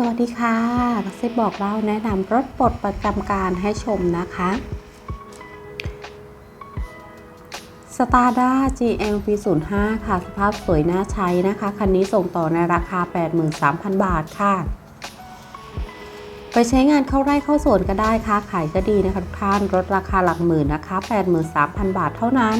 สวัสดีค่ะกซิบบอกเล่าแนะนำรถปลดประจำการให้ชมนะคะ s t a r d a GM V05 ค่ะ สภาพสวยน่าใช้นะคะ คันนี้ส่งต่อในราคา 83,000 บาทค่ะ ไปใช้งานเข้าไร่เข้าสวนก็ได้ค่ะ ขายก็ดีนะคะทุกท่านรถราคาหลักหมื่นนะคะ 83,000 บาทเท่านั้น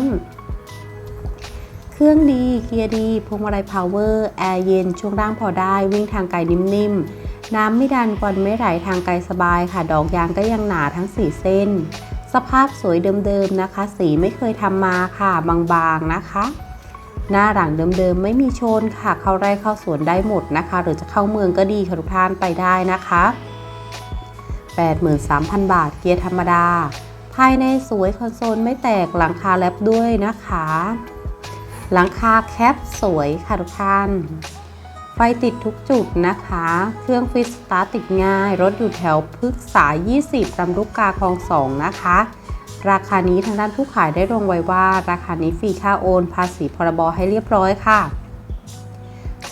เครื่องดี เกียร์ดี พวงมาลัยพาวเวอร์ แอร์เย็น ช่วงล่างพอได้ วิ่งทางไกลนิ่มๆ น้ำไม่ดันควันไม่ไหลทางไกลสบายค่ะ ดอกยางก็ยังหนาทั้ง 4 เส้น สภาพสวยเดิมๆนะคะ สีไม่เคยทำมาค่ะ บางๆนะคะ หน้าหลังเดิมๆไม่มีชนค่ะ เข้าไร่เข้าสวนได้หมดนะคะ หรือจะเข้าเมืองก็ดีค่ะทุกท่านไปได้นะคะ 83,000 บาทเกียร์ธรรมดา ภายในสวยคอนโซลไม่แตกหลังคาแลบด้วยนะคะ หลังคาแคปสวยค่ะทุกท่าน ไฟติดทุกจุดนะคะ เครื่องฟิตสตาร์ติดง่าย รถอยู่แถวพฤกษา 20ลำลูกกาคลอง2นะคะ ราคานี้ทางด้านผู้ขายได้ลงไว้ว่า ราคานี้ฟรีค่าโอน ภาษีพรบให้เรียบร้อยค่ะ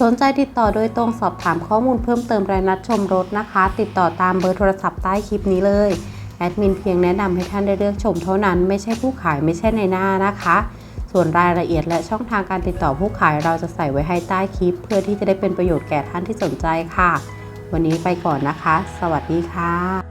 สนใจติดต่อโดยตรงสอบถามข้อมูลเพิ่มเติมรายนัดชมรถนะคะ ติดต่อตามเบอร์โทรศัพท์ใต้คลิปนี้เลยแอดมินเพียงแนะนำให้ท่านได้เลือกชมเท่านั้น ไม่ใช่ผู้ขายไม่ใช่ในหน้านะคะ ส่วนรายละเอียดและช่องทางการติดต่อผู้ขายเราจะใส่ไว้ให้ใต้คลิป เพื่อที่จะได้เป็นประโยชน์แก่ท่านที่สนใจค่ะ วันนี้ไปก่อนนะคะ สวัสดีค่ะ